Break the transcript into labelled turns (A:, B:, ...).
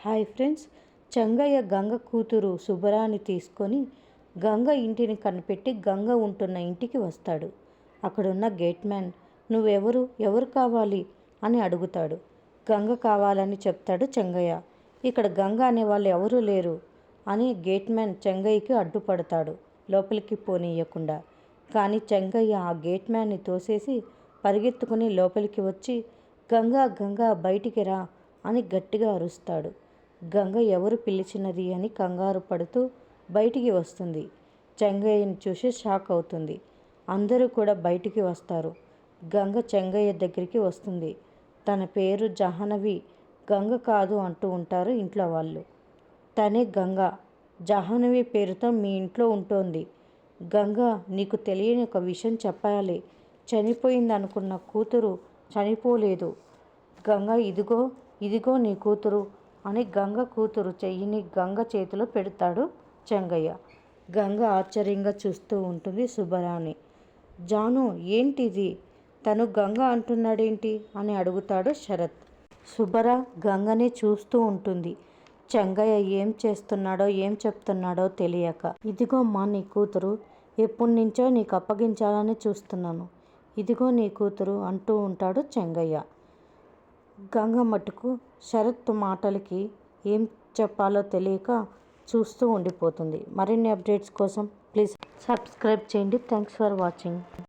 A: Hi friends Chengaiah Ganga కూతురు శుభరాని తీసుకొని గంగ ఇంటిని కనిపెట్టి గంగ ఉంటున్న ఇంటికి వస్తాడు. అక్కడున్న గేట్ మ్యాన్ నువ్వెవరు? ఎవరు కావాలి? అని అడుగుతాడు. గంగ కావాలని చెప్తాడు చెంగయ్య. ఇక్కడ గంగ అనే వాళ్ళు ఎవరూ లేరు అని గేట్ మ్యాన్ చెంగయ్యకి అడ్డుపడతాడు. లోపలికి పోనీయకుండా. కానీ చెంగయ్య ఆ గేట్ మ్యాన్ని తోసేసి పరిగెత్తుకుని లోపలికి వచ్చి గంగా గంగా బయటికి రా అని గట్టిగా అరుస్తాడు. గంగ ఎవరు పిలిచినది అని కంగారు పడుతూ బయటికి వస్తుంది. చెంగయ్యని చూసి షాక్ అవుతుంది. అందరూ కూడా బయటికి వస్తారు. గంగ చెంగయ్య దగ్గరికి వస్తుంది. తన పేరు జహనవి గంగ కాదు అంటూ ఉంటారు ఇంట్లో వాళ్ళు. తనే గంగ. జహనవి పేరుతో మీ ఇంట్లో ఉంటోంది. గంగ నీకు తెలియని ఒక విషయం చెప్పాలి. చనిపోయింది అనుకున్న కూతురు చనిపోలేదు. గంగ ఇదిగో ఇదిగో నీ కూతురు. అని గంగ కూతురు చెయ్యిని గంగ చేతిలో పెడతాడు చెంగయ్య. గంగ ఆశ్చర్యంగా చూస్తూ ఉంటుంది శుభరాని జాను ఏంటిది? తను గంగ అంటున్నాడేంటి? అని అడుగుతాడు శరత్. శుభర గంగనే చూస్తూ ఉంటుంది. చెంగయ్య ఏం చేస్తున్నాడో ఏం చెప్తున్నాడో తెలియక. ఇదిగో మా నీ కూతురు ఎప్పటి నుంచో నీకు అప్పగించాలని చూస్తున్నాను. ఇదిగో నీ కూతురు అంటూ ఉంటాడు చెంగయ్య. గంగ మటుకు శరత్ మాటలకి ఏం చెప్పాలో తెలియక చూస్తూ ఉండిపోతుంది. మరిన్ని అప్డేట్స్ కోసం ప్లీజ్ సబ్స్క్రైబ్ చేయండి. Thanks for watching.